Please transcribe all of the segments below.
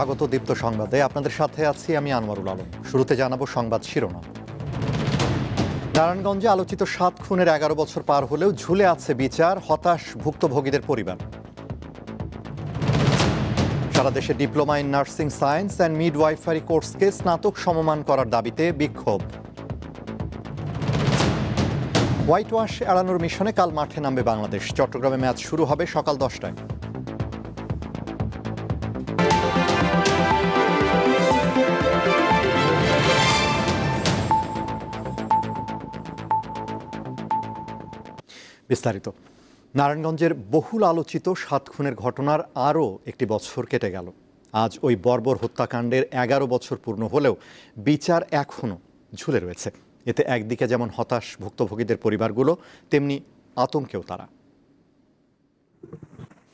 স্বাগত দীপ্ত সংবাদে। আপনাদের সাথে আছি আমি আনোয়ারুল আলম। শুরুতে জানাব সংবাদ শিরোনাম। নারায়ণগঞ্জে আলোচিত সাত খুনের এগারো বছর পার হলেও ঝুলে আছে বিচার, হতাশ ভুক্তভোগীদের পরিবার। সারা দেশে diploma in nursing science and midwifery কোর্সকে স্নাতক সমমান করার দাবিতে বিক্ষোভ। হোয়াইট ওয়াশ এড়ানোর মিশনে কাল মাঠে নামবে বাংলাদেশ। চট্টগ্রামে ম্যাচ শুরু হবে সকাল দশটায়। বিস্তারিত। নারায়ণগঞ্জের বহুল আলোচিত সাত খুনের ঘটনার আরও একটি বছর কেটে গেল। আজ ওই বর্বর হত্যাকাণ্ডের এগারো বছর পূর্ণ হলেও বিচার এখনও ঝুলে রয়েছে। এতে একদিকে যেমন হতাশ ভুক্তভোগীদের পরিবারগুলো, তেমনি আতঙ্কেও তারা।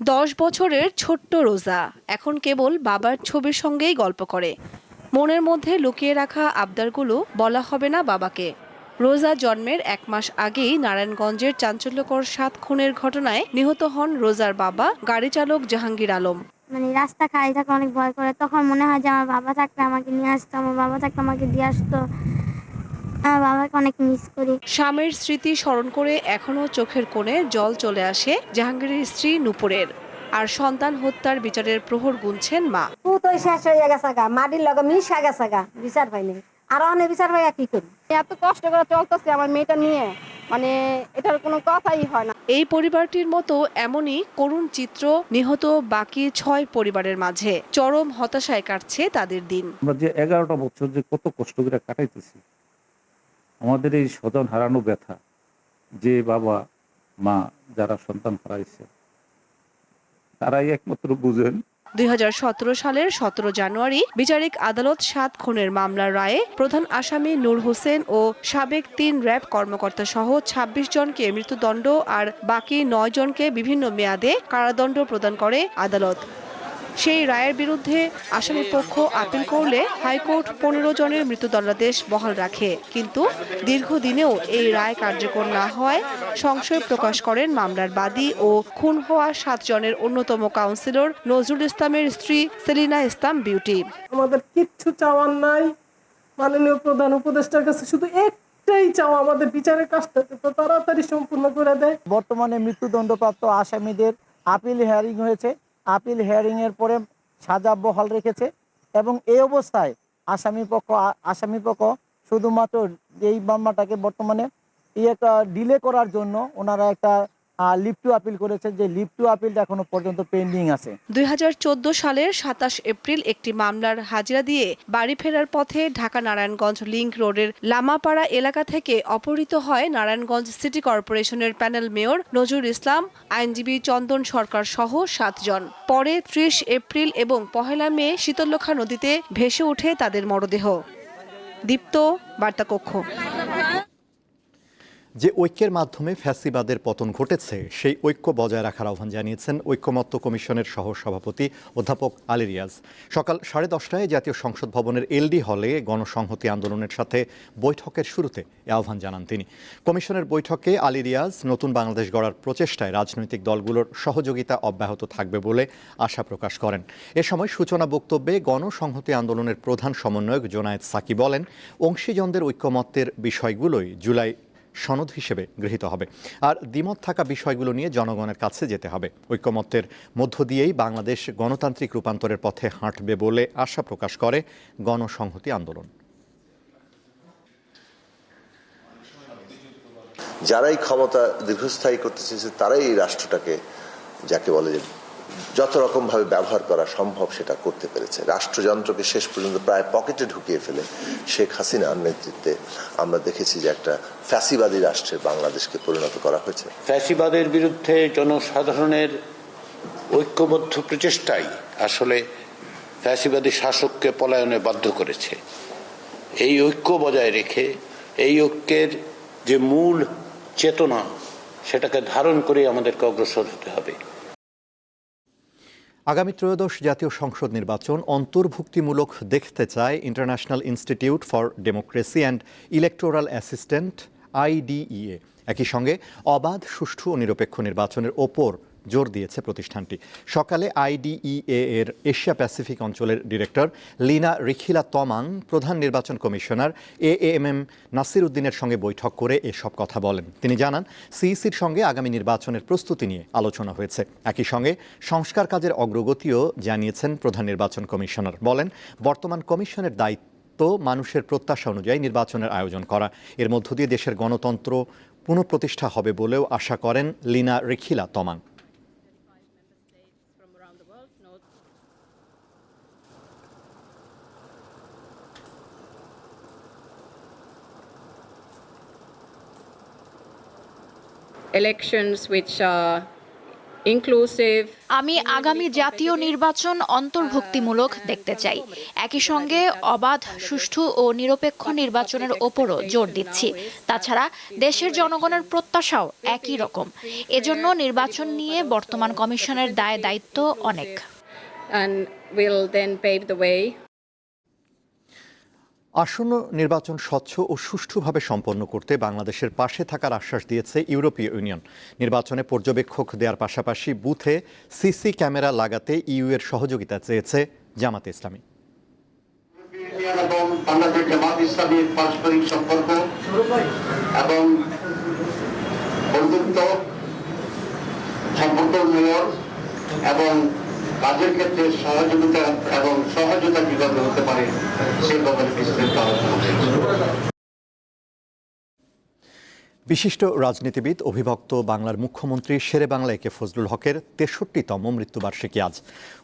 দশ বছরের ছোট্ট রোজা এখন কেবল বাবার ছবির সঙ্গেই গল্প করে। মনের মধ্যে লুকিয়ে রাখা আবদারগুলো বলা হবে না বাবাকে। রোজা জন্মের এক মাস আগেই নারায়ণগঞ্জের চাঞ্চল্যকর সাত খুনের ঘটনায় নিহত হন রোজার বাবা গাড়ি চালক জাহাঙ্গীর আলম। মানে রাস্তা খালি থাকলে অনেক ভয় করে। তখন মনে হয় যে আমার বাবা থাকলে আমাকে নিয়ে আসতো আমার বাবা থাকলে আমাকে দিয়ে আসতো। আমার বাবাকে অনেক মিস করি। স্বামীর স্মৃতি স্মরণ করে এখনও চোখের কোণে জল চলে আসে জাহাঙ্গীরের স্ত্রী নুপুরের। আর সন্তান হত্যার বিচারের প্রহর গুনছেন মা। পুত ওই শেষ হয়ে গেছে গা মাটির লগে মিশা গেছে গা বিচার পাইনি। আর অনেক বিচার পাইয়া কি করি? এত কষ্ট করে চলতেছে আমার মেয়েটা নিয়ে। মানে এটার কোনো কথাই হয় না। এই পরিবারটির মতো এমনই করুণ চিত্র নিহত বাকি ছয় পরিবারের মাঝে। চরম হতাশায় কাটছে তাদের দিন। আমরা যে এগারোটা বছর যে কত কষ্ট করে কাটাইতেছি আমাদের এই স্বজন হারানো ব্যথা যে বাবা মা যারা সন্তান হারাইছে তারাই একমাত্র বুঝেন দুই হাজার সতেরো সালের সতেরো জানুয়ারি বিচারিক আদালত সাত খুনের মামলার রায়ে প্রধান আসামি নূর হোসেন ও সাবেক তিন র্যাব কর্মকর্তা সহ ২৬ জনকে মৃত্যুদণ্ড আর বাকি নয় জনকে বিভিন্ন মেয়াদে কারাদণ্ড প্রদান করে আদালত। সেই রায়ের বিরুদ্ধে আসামি পক্ষ আপিল করলে হাইকোর্ট পনেরো জনের মৃত্যুদণ্ডাদেশ বহাল রাখে। কিন্তু দীর্ঘদিনেও এই রায় কার্যকর না হওয়ায় সংশয় প্রকাশ করেন মামলার বাদী ও খুন হওয়া সাত জনের অন্যতম কাউন্সিলর নজরুল ইসলামের স্ত্রী সেলিনা ইসলাম বিউটি। আমাদের কিচ্ছু চাওয়ার নাই। মাননীয় প্রধান উপদেষ্টার কাছে শুধু একটাই চাওয়া আমাদের বিচারের কাজটা যত তাড়াতাড়ি সম্পূর্ণ করে দেয়। বর্তমানে মৃত্যুদণ্ডপ্রাপ্ত আসামিদের আপিল হেয়ারিং হয়েছে। আপিল হেয়ারিং এর পরে সাজা বহাল রেখেছে এবং এই অবস্থায় আসামি পক্ষ আসামি পক্ষ শুধুমাত্র এই মামলাটাকে বর্তমানে ইয়ে ডিলে করার জন্য ওনারা একটা লিফট টু আপিল করেছে যে লিফট টু আপিলটা এখনও পর্যন্ত পেন্ডিং আছে। দুই হাজার চোদ্দ সালের সাতাশ এপ্রিল একটি মামলার হাজিরা দিয়ে বাড়ি ফেরার পথে ঢাকা নারায়ণগঞ্জ লিংক রোডের লামাপাড়া এলাকা থেকে অপহৃত হয় নারায়ণগঞ্জ সিটি কর্পোরেশনের প্যানেল মেয়র নজরুল ইসলাম, আইনজীবী চন্দন সরকার সহ সাতজন। পরে ত্রিশ এপ্রিল এবং পহেলা মে শীতলক্ষা নদীতে ভেসে ওঠে তাদের মরদেহ। দীপ্ত, বার্তাকক্ষ। যে ঐক্যের মাধ্যমে ফ্যাসিবাদের পতন ঘটেছে, সেই ঐক্য বজায় রাখার আহ্বান জানিয়েছেন ঐক্যমত্য কমিশনের সহ সভাপতি অধ্যাপক আলী রিয়াজ। সকাল সাড়ে দশটায় জাতীয় সংসদ ভবনের এলডি হলে গণসংহতি আন্দোলনের সাথে বৈঠকের শুরুতে এ আহ্বান জানান তিনি। কমিশনের বৈঠকে আলী রিয়াজ নতুন বাংলাদেশ গড়ার প্রচেষ্টায় রাজনৈতিক দলগুলোর সহযোগিতা অব্যাহত থাকবে বলে আশা প্রকাশ করেন। এ সময় সূচনা বক্তব্যে গণসংহতি আন্দোলনের প্রধান সমন্বয়ক জোনায়েদ সাকি বলেন, অংশীজনদের ঐক্যমত্যের বিষয়গুলোই জুলাই সনদ হিসেবে গৃহীত হবে। আর দ্বিমত থাকা বিষয়গুলো নিয়ে জনগণের কাছে যেতে হবে। ঐক্যমত্যের মধ্য দিয়েই বাংলাদেশ গণতান্ত্রিক রূপান্তরের পথে হাঁটবে বলে আশা প্রকাশ করে গণসংহতি আন্দোলন। যারাই ক্ষমতা দীর্ঘস্থায়ী করতে চেয়েছে, তারাই এই রাষ্ট্রটাকে, যাকে বলে যে যত রকম ভাবে ব্যবহার করা সম্ভব সেটা করতে পেরেছে। রাষ্ট্রযন্ত্রকে শেষ পর্যন্ত প্রায় পকেটে ঢুকিয়ে ফেলে শেখ হাসিনার নেতৃত্বে আমরা দেখেছি যে একটা ফ্যাসিবাদী রাষ্ট্রে বাংলাদেশকে পরিণত করা হয়েছে। ফ্যাসিবাদের বিরুদ্ধে জনসাধারণের ঐক্যবদ্ধ প্রচেষ্টাই আসলে ফ্যাসিবাদী শাসককে পলায়নে বাধ্য করেছে। এই ঐক্য বজায় রেখে এই ঐক্যের যে মূল চেতনা, সেটাকে ধারণ করে আমাদেরকে অগ্রসর হতে হবে। আগামী ত্রয়োদশ জাতীয় সংসদ নির্বাচন অন্তর্ভুক্তিমূলক দেখতে চায় international institute for democracy and electoral assistant IDEA একই সঙ্গে অবাধ, সুষ্ঠু ও নিরপেক্ষ নির্বাচনের ওপর জোর দিয়েছে প্রতিষ্ঠানটি। সকালে আইডিইএ এর এশিয়া প্যাসিফিক অঞ্চলের ডিরেক্টর লিনা রিখিলা তমাং, প্রধান নির্বাচন commissioner A M M Nasir উদ্দিনের সঙ্গে বৈঠক করে এসব কথা বলেন। তিনি জানান, সিইসির সঙ্গে আগামী নির্বাচনের প্রস্তুতি নিয়ে আলোচনা হয়েছে। একই সঙ্গে সংস্কার কাজের অগ্রগতিও জানিয়েছেন প্রধান নির্বাচন কমিশনার। বলেন, বর্তমান কমিশনের দায়িত্ব মানুষের প্রত্যাশা অনুযায়ী নির্বাচনের আয়োজন করা। এর মধ্য দিয়ে দেশের গণতন্ত্র পুনঃপ্রতিষ্ঠা হবে বলেও আশা করেন Lina Rikhila Tamang. Elections which are inclusive. আমি আগামী জাতীয় নির্বাচন অন্তর্ভুক্তিমূলক দেখতে চাই। একই সঙ্গে অবাধ সুষ্ঠু ও নিরপেক্ষ নির্বাচনের ওপরও জোর দিচ্ছি। তাছাড়া দেশের জনগণের প্রত্যাশাও একই রকম। এজন্য নির্বাচন নিয়ে বর্তমান কমিশনের দায় দায়িত্ব অনেক। আসন্ন নির্বাচন স্বচ্ছ ও সুষ্ঠুভাবে সম্পন্ন করতে বাংলাদেশের পাশে থাকার আশ্বাস দিয়েছে ইউরোপীয় ইউনিয়ন। নির্বাচনে পর্যবেক্ষক দেওয়ার পাশাপাশি বুথে সিসি ক্যামেরা লাগাতে ইউ এর সহযোগিতা চেয়েছে জামাতে ইসলামী। এবং কাজের ক্ষেত্রে সহযোগিতা এবং সহযোগিতা কীভাবে হতে পারে সেই ব্যাপারে বিস্তারিত আলোচনা। বিশিষ্ট রাজনীতিবিদ অভিভক্ত বাংলার মুখ্যমন্ত্রী শেরে বাংলা একে ফজলুল হকের তেষট্টিতম মৃত্যুবার্ষিকী আজ।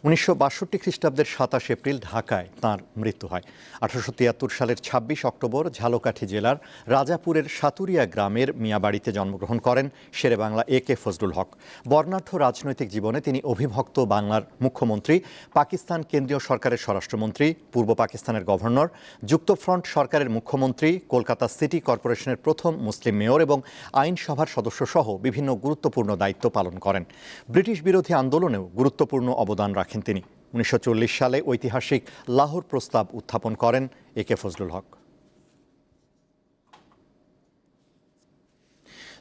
উনিশশো বাষট্টি খ্রিস্টাব্দের সাতাশ এপ্রিল ঢাকায় তাঁর মৃত্যু হয়। আঠারোশো তিয়াত্তর সালের ছাব্বিশ অক্টোবর ঝালকাঠি জেলার রাজাপুরের সাতুরিয়া গ্রামের মিয়াবাড়িতে জন্মগ্রহণ করেন শেরে বাংলা এ কে ফজলুল হক। বর্ণাঢ্য রাজনৈতিক জীবনে তিনি অভিভক্ত বাংলার মুখ্যমন্ত্রী, পাকিস্তান কেন্দ্রীয় সরকারের স্বরাষ্ট্রমন্ত্রী, পূর্ব পাকিস্তানের গভর্নর, যুক্তফ্রন্ট সরকারের মুখ্যমন্ত্রী, কলকাতা সিটি কর্পোরেশনের প্রথম মুসলিম মেয়র এবং আইনসভার সদস্য সহ বিভিন্ন গুরুত্বপূর্ণ দায়িত্ব পালন করেন। ব্রিটিশ বিরোধী আন্দোলনেও গুরুত্বপূর্ণ অবদান রাখেন তিনি। উনিশশো চল্লিশ সালে ঐতিহাসিক লাহোর প্রস্তাব উত্থাপন করেন এ কে ফজলুল হক।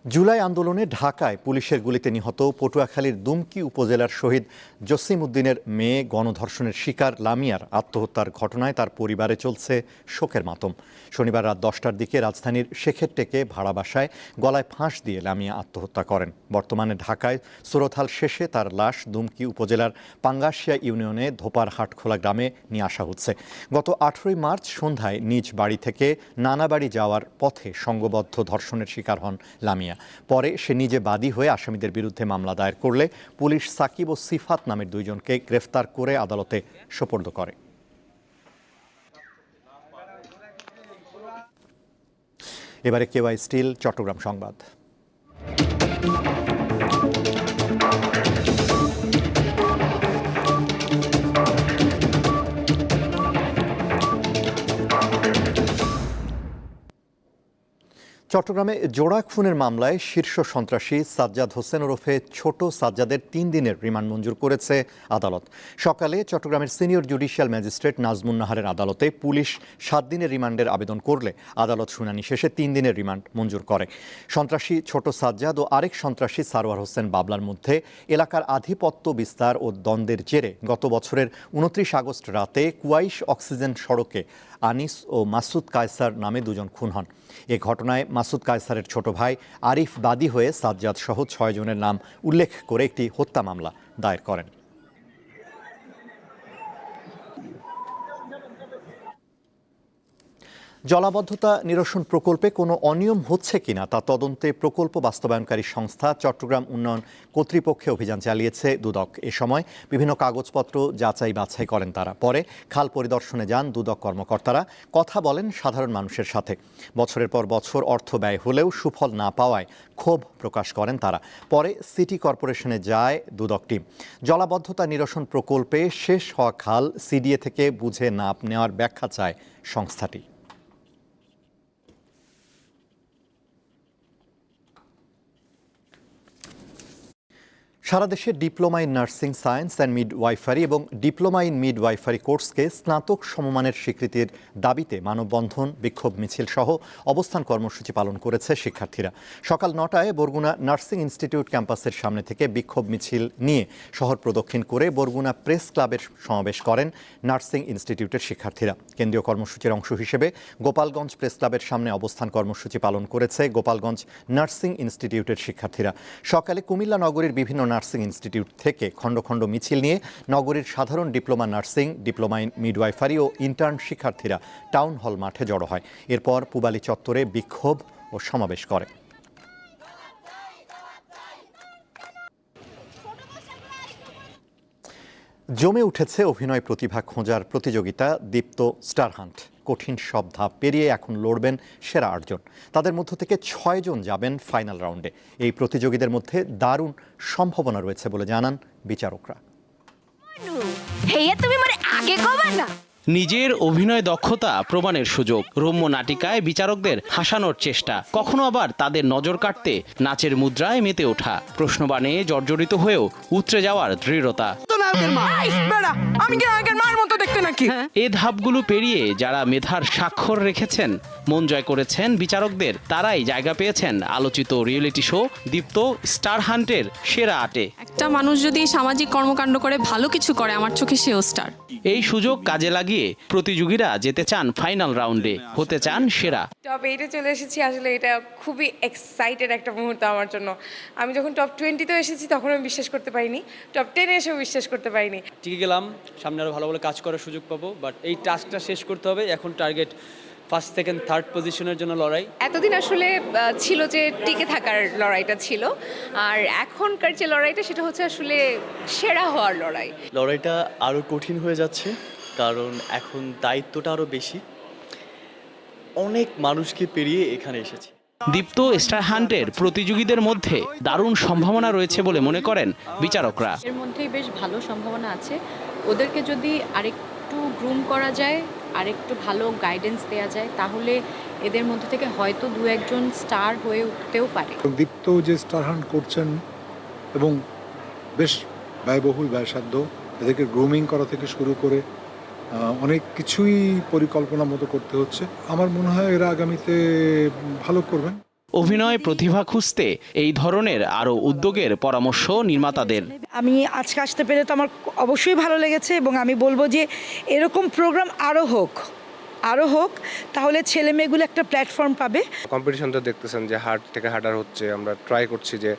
জুলাই আন্দোলনে ঢাকায় পুলিশের গুলিতে নিহত পটুয়াখালীর দুমকি উপজেলার শহীদ জসিম উদ্দিনের মেয়ে গণধর্ষণের শিকার লামিয়ার আত্মহত্যার ঘটনায় তার পরিবারে চলছে শোকের মাতম। শনিবার রাত দশটার দিকে রাজধানীর শেখের টেকে ভাড়া বাসায় গলায় ফাঁস দিয়ে লামিয়া আত্মহত্যা করেন। বর্তমানে ঢাকায় সুরথাল শেষে তার লাশ দুমকি উপজেলার পাঙ্গাশিয়া ইউনিয়নে ধোপার হাটখোলা গ্রামে নিয়ে আসা হচ্ছে। গত আঠেরোই মার্চ সন্ধ্যায় নিজ বাড়ি থেকে নানাবাড়ি যাওয়ার পথে সংঘবদ্ধ ধর্ষণের শিকার হন লামিয়া। পরে সে নিজে বাদী হয়ে আসামিদের বিরুদ্ধে মামলা দায়ের করলে পুলিশ সাকিব ও সিফাত নামের দুইজনকে গ্রেফতার করে আদালতে সোপর্দ করে। এবারে কেওয়াই স্টিল, চট্টগ্রাম সংবাদ। চট্টগ্রামে জোড়া খুনের মামলায় শীর্ষ সন্ত্রাসী সাজ্জাদ হোসেন ওরফে ছোট সাজ্জাদের তিন দিনের রিমান্ড মঞ্জুর করেছে আদালত। সকালে চট্টগ্রামের সিনিয়র জুডিশিয়াল ম্যাজিস্ট্রেট নাজমুন নাহারের আদালতে পুলিশ সাত দিনের রিমান্ডের আবেদন করলে আদালত শুনানি শেষে তিন দিনের রিমান্ড মঞ্জুর করে। সন্ত্রাসী ছোট সাজ্জাদ ও আরেক সন্ত্রাসী সারোয়ার হোসেন বাবলার মধ্যে এলাকার আধিপত্য বিস্তার ও দ্বন্দ্বের জেরে গত বছরের উনত্রিশ আগস্ট রাতে কুয়াইশ অক্সিজেন সড়কে আনিস ও মাসুদ কায়সার নামে দুজন খুন হন। এ ঘটনায় মাসুদ কায়সারের ছোট ভাই আরিফ বাদী হয়ে সাজ্জাদ সহ ছয়জনের নাম উল্লেখ করে একটি হত্যা মামলা দায়ের করেন। জলাবদ্ধতা নিরসন প্রকল্পে কোনো অনিয়ম হচ্ছে কিনা তা তদন্তে প্রকল্প বাস্তবায়নকারী সংস্থা চট্টগ্রাম উন্নয়ন কর্তৃপক্ষে অভিযান চালিয়েছে দুদক। এ সময় বিভিন্ন কাগজপত্র যাচাই বাছাই করেন তারা। পরে খাল পরিদর্শনে যান দুদক কর্মকর্তারা। কথা বলেন সাধারণ মানুষের সাথে। বছরের পর বছর অর্থ ব্যয় হলেও সুফল না পাওয়ায় ক্ষোভ প্রকাশ করেন তারা। পরে সিটি কর্পোরেশনে যায় দুদক টিম। জলাবদ্ধতা নিরসন প্রকল্পে শেষ হওয়া খাল সিডিএ থেকে বুঝে না নেওয়ার ব্যাখ্যা চায় সংস্থাটি। সারা দেশে diploma in nursing science and midwifery এবং ডিপ্লোমা ইন মিডওয়াইফারি কোর্সকে স্নাতক সমমানের স্বীকৃতির দাবিতে মানববন্ধন, বিক্ষোভ মিছিল সহ অবস্থান কর্মসূচি পালন করেছে শিক্ষার্থীরা। সকাল নটায় বরগুনা নার্সিং ইনস্টিটিউট ক্যাম্পাসের সামনে থেকে বিক্ষোভ মিছিল নিয়ে শহর প্রদক্ষিণ করে বরগুনা প্রেস ক্লাবের সমাবেশ করেন নার্সিং ইনস্টিটিউটের শিক্ষার্থীরা। কেন্দ্রীয় কর্মসূচির অংশ হিসেবে গোপালগঞ্জ প্রেস ক্লাবের সামনে অবস্থান কর্মসূচি পালন করেছে গোপালগঞ্জ নার্সিং ইনস্টিটিউটের শিক্ষার্থীরা। সকালে কুমিল্লা নগরীর বিভিন্ন নার্সিং ইনস্টিটিউট থেকে খণ্ড খণ্ড মিছিল নিয়ে নগরীর সাধারণ diploma nursing, diploma in midwifery O intern শিক্ষার্থীরা টাউন হল মাঠে জড়ো হয়। এরপর পুবালি চত্বরে বিক্ষোভ ও সমাবেশ করে। জমে উঠেছে অভিনয় প্রতিভা খোঁজার প্রতিযোগিতা দীপ্ত স্টার হান্ট কঠিন সব ধাপ পেরিয়ে এখন লড়বেন সেরা আটজন। তাদের মধ্য থেকে ছয়জন যাবেন ফাইনাল রাউন্ডে। এই প্রতিযোগীদের মধ্যে দারুণ সম্ভাবনা রয়েছে বলে জানান বিচারকরা। তুমি মানে আগে না? নিজের অভিনয় দক্ষতা প্রমাণের সুযোগ। রম্য নাটিকায় বিচারকদের হাসানোর চেষ্টা। কখনো আবার তাদের নজর কাটতে নাচের মুদ্রায় মেতে ওঠা। প্রশ্নবাণে জর্জরিত হয়েও উতরে যাওয়ার দৃঢ়তা। আমি কি মার মতো দেখতে নাকি? এ ধাপগুলো পেরিয়ে যারা মেধার স্বাক্ষর রেখেছেন মন জয় করেছেন বিচারকদের তারাই জায়গা পেয়েছেন আলোচিত রিয়েলিটি শো দীপ্ত স্টার হান্টের সেরা আটে। একটা মানুষ যদি সামাজিক কর্মকাণ্ড করে ভালো কিছু করে আমার চোখে সেও স্টার। এই সুযোগ কাজে লাগিয়ে প্রতিযোগীরা যেতে চান ফাইনাল রাউন্ডে হতে চান সেরা। টপ এইটে চলে এসেছি আসলে এটা খুবই এক্সাইটেড একটা মুহূর্ত আমার জন্য। আমি যখন টপ টোয়েন্টিতেও এসেছি তখন আমি বিশ্বাস করতে পারিনি। টপ টেনে এসেও বিশ্বাস করতে পারিনি। টিকে গেলাম সামনে আরও ভালো ভালো কাজ করার সুযোগ পাবো বাট এই টাস্কটা শেষ করতে হবে এখন টার্গেট ফার্স্ট সেকেন্ড থার্ড পজিশনের জন্য লড়াই। এতদিন আসলে ছিল যে টিকে থাকার লড়াইটা ছিল আর এখনকার যে লড়াইটা সেটা হচ্ছে আসলে সেরা হওয়ার লড়াই। লড়াইটা আরও কঠিন হয়ে যাচ্ছে কারণ এখন দায়িত্বটা আরও বেশি। অনেক মানুষকে পেরিয়ে এখানে এসেছি। দীপ্ত স্টার হান্টের প্রতিযোগীদের মধ্যে দারুণ সম্ভাবনা রয়েছে বলে মনে করেন বিচারকরা। এর মধ্যেই বেশ ভালো সম্ভাবনা আছে। ওদেরকে যদি আরেকটু গ্রুম করা যায় আরেকটু ভালো গাইডেন্স দেওয়া যায় তাহলে এদের মধ্যে থেকে হয়তো দু একজন স্টার হয়ে উঠতেও পারে। দীপ্ত যে স্টার হান্ট করছেন এবং বেশ ব্যয়বহুল ব্যয়সাধ্য এদেরকে গ্রুমিং করা থেকে শুরু করে অনেক কিছুই পরিকল্পনা মতো করতে হচ্ছে। আমার মনে হয় এরা আগামীতে ভালো করবেন। অভিনয় প্রতিভা খুঁজতে এই ধরনের আরও উদ্যোগের পরামর্শ নির্মাতাদের। আমি আজকে আসতে পেরে তো আমার অবশ্যই ভালো লেগেছে এবং আমি বলব যে এরকম প্রোগ্রাম আরও হোক আরও হোক তাহলে ছেলে মেয়েগুলো একটা প্ল্যাটফর্ম পাবে। কম্পিটিশন তো দেখতেছেন যে হার্ড থেকে হার্ডার হচ্ছে। আমরা ট্রাই করছি যে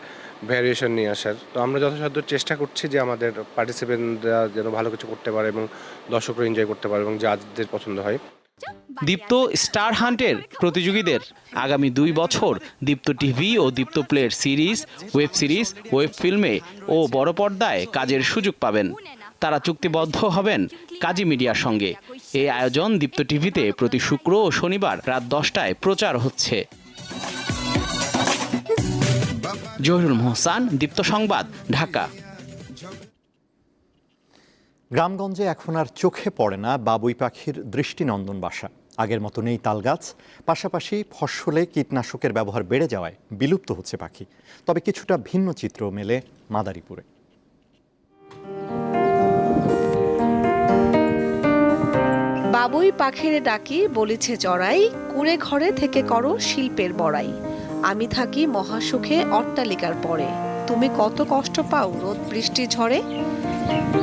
ভ্যারিয়েশন নিয়ে আসার। তো আমরা যথাসাধ্য চেষ্টা করছি যে আমাদের পার্টিসিপেন্টরা যেন ভালো কিছু করতে পারে এবং দর্শকরা এনজয় করতে পারে এবং জাজদের পছন্দ হয়। দীপ্ত স্টার হান্টের প্রতিযোগীদের আগামী দুই বছর দীপ্ত টিভি ও দীপ্ত প্লের সিরিজ ওয়েব সিরিজ ওয়েব ফিল্মে ও বড় পর্দায় কাজের সুযোগ পাবেন। তারা চুক্তিবদ্ধ হবেন কাজী মিডিয়ার সঙ্গে। এই আয়োজন দীপ্ত টিভিতে প্রতি শুক্র ও শনিবার রাত দশটায় প্রচার হচ্ছে। জহিরুল মোহসান দীপ্ত সংবাদ ঢাকা। গ্রামগঞ্জে এখন আর চোখে পড়ে না বাবুই পাখির দৃষ্টিনন্দন বাসা। আগের মতো নেই তালগাছ পাশাপাশি ফসলে কীটনাশকের ব্যবহার বেড়ে যাওয়ায় বিলুপ্ত হচ্ছে পাখি। তবে কিছুটা ভিন্ন চিত্র মেলে মাদারীপুরে। বাবুই পাখির ডাকি বলিছে চড়াই কুড়ে ঘরে থেকে করো শিল্পের বড়াই। আমি থাকি মহাসুখে অট্টালিকার পরে। তুমি কত কষ্ট পাও রোদ বৃষ্টি ঝড়ে?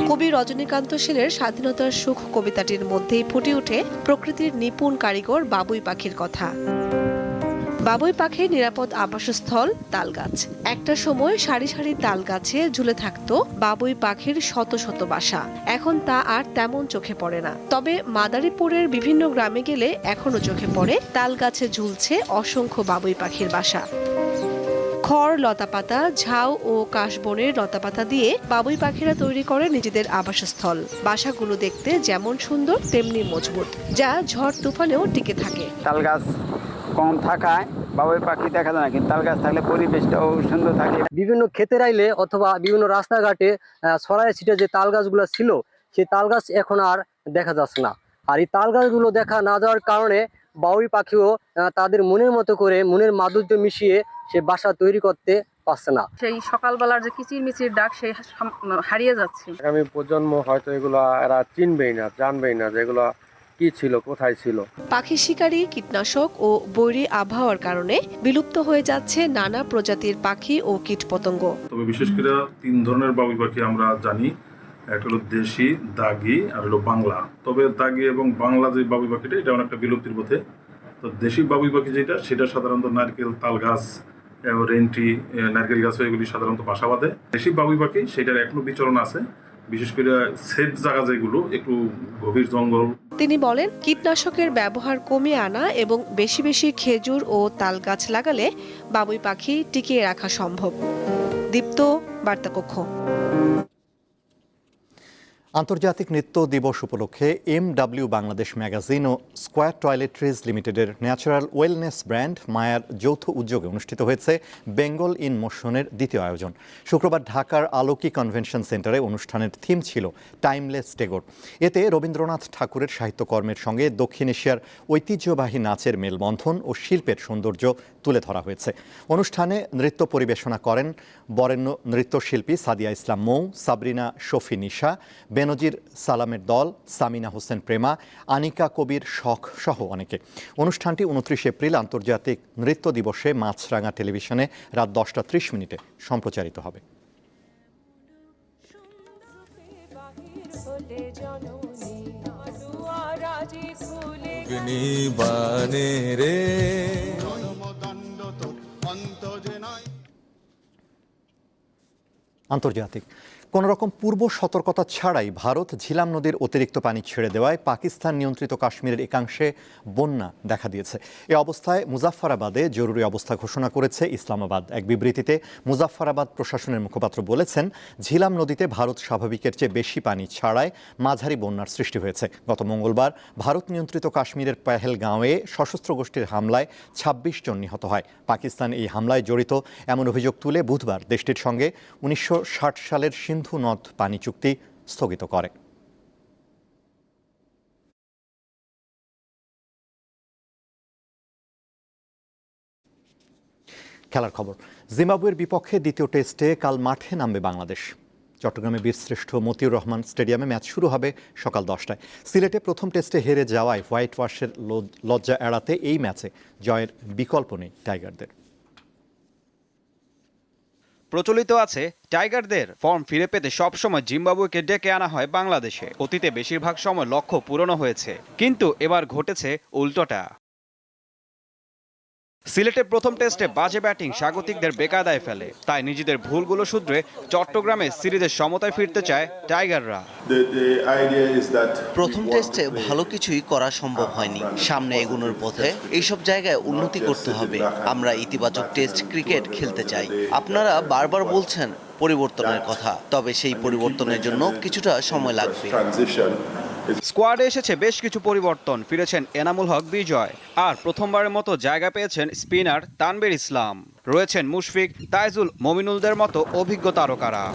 কবি রজনীকান্ত সেনের স্বাধীনতার সুখ কবিতাটির মধ্যেই ফুটে উঠে প্রকৃতির নিপুণ কারিগর বাবুই পাখির কথা। বাবুই পাখির নিরাপদ আবাসস্থল তালগাছ। একটা সময় সারি সারি তাল গাছে ঝুলে থাকতো বাবুই পাখির শত শত বাসা। এখন তা আর তেমন চোখে পড়ে না। তবে মাদারীপুরের বিভিন্ন গ্রামে গেলে এখনও চোখে পড়ে তাল গাছে ঝুলছে অসংখ্য বাবুই পাখির বাসা। খড়, লতাপাতা, ঝাউ ও কাশবনের লতাপাতা দিয়ে বাবুই পাখিরা তৈরি করে নিজেদের আবাসস্থল। বাসাগুলো দেখতে যেমন সুন্দর, তেমনি মজবুত, যা ঝড় তুফানেও টিকে থাকে। তাল গাছ কম থাকায় বাবুই পাখি দেখা যায় না কিন্তু তাল গাছ থাকলে পরিবেশটাও সুন্দর থাকে। বিভিন্ন ক্ষেতের আইলে অথবা বিভিন্ন রাস্তাঘাটে ছড়ায় ছিটে যে তাল গাছগুলো ছিল সেই তাল গাছ এখন আর দেখা যাচ্ছে না। আর এই তাল গাছগুলো দেখা না যাওয়ার কারণে বাউই পাখিও তাদের মনের মতো করে মনের মাধুর্য মিশিয়ে সে বাসা তৈরি করতে পারছে না। সেই সকালবেলার যে কিচির মিচির ডাক সেই হারিয়ে যাচ্ছে। আগামী প্রজন্ম হয়তো এগুলো এরা চিনবেই না জানবেই না যে এগুলো কি ছিল কোথায় ছিল? পাখি শিকারী কীটনাশক ও বৈরী আবহাওয়ার কারণে বিলুপ্ত হয়ে যাচ্ছে নানা প্রজাতির পাখি ও কীটপতঙ্গ। তবে বিশেষ করে তিন ধরনের বাবুই পাখি আমরা জানি। একটা হলো দেশি দাগি আর হলো বাংলা। তবে দাগি এবং বাংলা যে বাবুই পাখিটা এটা অনেকটা বিলুপ্তির পথে। তো দেশি বাবুই পাখি যেটা সেটা সাধারণত নারকেল তাল গাছ এবং রেন্টি নারকেল গাছ এগুলি সাধারণত বাসা বাঁধে। দেশি বাবুই পাখি সেটার এখনও বিচরণ আছে। বিশেষ করে সেফ জায়গা যেগুলো একটু গভীর জঙ্গল। তিনি বলেন, কীটনাশকের ব্যবহার কমিয়ে আনা এবং বেশি বেশি খেজুর ও তাল গাছ লাগালে বাবুই পাখি টিকিয়ে রাখা সম্ভব। দীপ্ত, বার্তাকক্ষ। আন্তর্জাতিক নৃত্য দিবস উপলক্ষে এম ডাব্লিউ বাংলাদেশ ম্যাগাজিন ও স্কোয়ার টয়লেট্রিজ লিমিটেডের ন্যাচারাল ওয়েলনেস ব্র্যান্ড মায়ার যৌথ উদ্যোগে অনুষ্ঠিত হয়েছে বেঙ্গল ইন মোশনের দ্বিতীয় আয়োজন। শুক্রবার ঢাকার আলোকি কনভেনশন সেন্টারে অনুষ্ঠানের থিম ছিল টাইমলেস টেগোর। এতে রবীন্দ্রনাথ ঠাকুরের সাহিত্যকর্মের সঙ্গে দক্ষিণ এশিয়ার ঐতিহ্যবাহী নাচের মেলবন্ধন ও শিল্পের সৌন্দর্য তুলে ধরা হয়েছে। অনুষ্ঠানে নৃত্য পরিবেশনা করেন বরেণ্য নৃত্যশিল্পী সাদিয়া ইসলাম মৌ, সাবরিনা শফি নিশা, বেনজির সালামের দল, সামিনা হোসেন প্রেমা, আনিকা কবির শখ সহ অনেকে। অনুষ্ঠানটি উনত্রিশ এপ্রিল আন্তর্জাতিক নৃত্য দিবসে মাছরাঙা টেলিভিশনে রাত দশটা ত্রিশ মিনিটে সম্প্রচারিত হবে। বানে রে। আন্তর্জাতিক কোনো রকম পূর্ব সতর্কতা ছাড়াই ভারত ঝিলাম নদীর অতিরিক্ত পানি ছেড়ে দেওয়ায় পাকিস্তান নিয়ন্ত্রিত কাশ্মীরের একাংশে বন্যা দেখা দিয়েছে। এ অবস্থায় মুজাফফরাবাদে জরুরি অবস্থা ঘোষণা করেছে ইসলামাবাদ। এক বিবৃতিতে মুজাফফরাবাদ প্রশাসনের মুখপাত্র বলেছেন, ঝিলাম নদীতে ভারত স্বাভাবিকের চেয়ে বেশি পানি ছাড়ায় মাঝারি বন্যার সৃষ্টি হয়েছে। গত মঙ্গলবার ভারত নিয়ন্ত্রিত কাশ্মীরের পেহেলগাঁওয়ে সশস্ত্র গোষ্ঠীর হামলায় ২৬ জন নিহত হয়। পাকিস্তান এই হামলায় জড়িত এমন অভিযোগ তুলে বুধবার দেশটির সঙ্গে উনিশশো ষাট সালের সিন্ধু নদ পানি চুক্তি স্থগিত করে। খেলার খবর, জিম্বাবুয়ের বিপক্ষে দ্বিতীয় টেস্টে কাল মাঠে নামবে বাংলাদেশ। চট্টগ্রামে বীরশ্রেষ্ঠ মতিউর রহমান স্টেডিয়ামে ম্যাচ শুরু হবে সকাল দশটায়। সিলেটে প্রথম টেস্টে হেরে যাওয়ায় হোয়াইট ওয়াশের লজ্জা এড়াতে এই ম্যাচে জয়ের বিকল্প নেই টাইগারদের। প্রচলিত আছে, টাইগারদের ফর্ম ফিরে পেতে সবসময় জিম্বাবুয়েকে ডেকে আনা হয় বাংলাদেশে। অতীতে বেশিরভাগ সময় লক্ষ্য পূরণও হয়েছে। কিন্তু এবার ঘটেছে উল্টোটা। সিলেটের প্রথম টেস্টে বাজে ব্যাটিং স্বাগতিকদের বেকায়দায় ফেলে। তাই নিজেদের ভুলগুলো শুধরে চট্টগ্রামে সিরিজের সমতায় ফিরতে চায় টাইগাররা। প্রথম টেস্টে ভালো কিছুই করা সম্ভব হয়নি। সামনে এগুনোর পথে এইসব জায়গায় উন্নতি করতে হবে। আমরা ইতিবাচক টেস্ট ক্রিকেট খেলতে চাই। আপনারা বারবার বলছেন পরিবর্তনের কথা তবে সেই পরিবর্তনের জন্য কিছুটা সময় লাগবে। স্কোয়াডে এসেছে বেশ কিছু পরিবর্তন। ফিরেছেন এনামুল হক বিজয়। আর প্রথমবারের মতো জায়গা পেয়েছেন স্পিনার তানবির ইসলাম। রয়েছেন মুশফিক, তাইজুল, মমিনুলদের মতো অভিজ্ঞ তারকারা।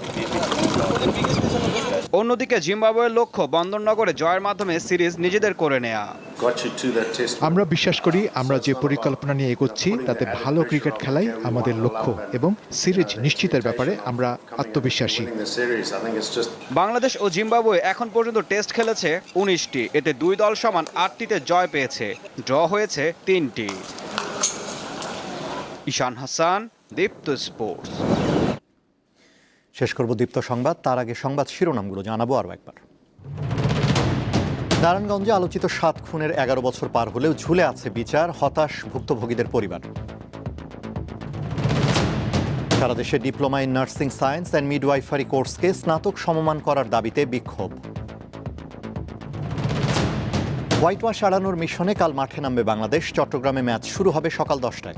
অন্যদিকে জিম্বাবুয়ের লক্ষ্য বন্দরনগরে জয়ের মাধ্যমে সিরিজ নিজেদের করে নেয়া। আমরা বিশ্বাস করি আমরা যে পরিকল্পনা নিয়ে এগোচ্ছি তাতে ভালো ক্রিকেট খেলাই আমাদের লক্ষ্য এবং সিরিজ নিশ্চিতের ব্যাপারে আমরা আত্মবিশ্বাসী। বাংলাদেশ ও জিম্বাবুয়ে এখন পর্যন্ত টেস্ট খেলেছে উনিশটি এতে দুই দল সমান আটটিতে জয় পেয়েছে ড্র হয়েছে তিনটি। ঈশান হাসান দীপ্ত স্পোর্টস। শেষ করব দীপ্ত সংবাদ। তার আগে সংবাদ শিরোনামগুলো জানাব আরও একবার। নারায়ণগঞ্জে আলোচিত সাত খুনের এগারো বছর পার হলেও ঝুলে আছে বিচার, হতাশ ভুক্তভোগীদের পরিবার। সারা দেশে diploma in nursing science and midwifery কোর্সকে স্নাতক সমমান করার দাবিতে বিক্ষোভ। হোয়াইট ওয়াশ এড়ানোর মিশনে কাল মাঠে নামবে বাংলাদেশ। চট্টগ্রামে ম্যাচ শুরু হবে সকাল দশটায়।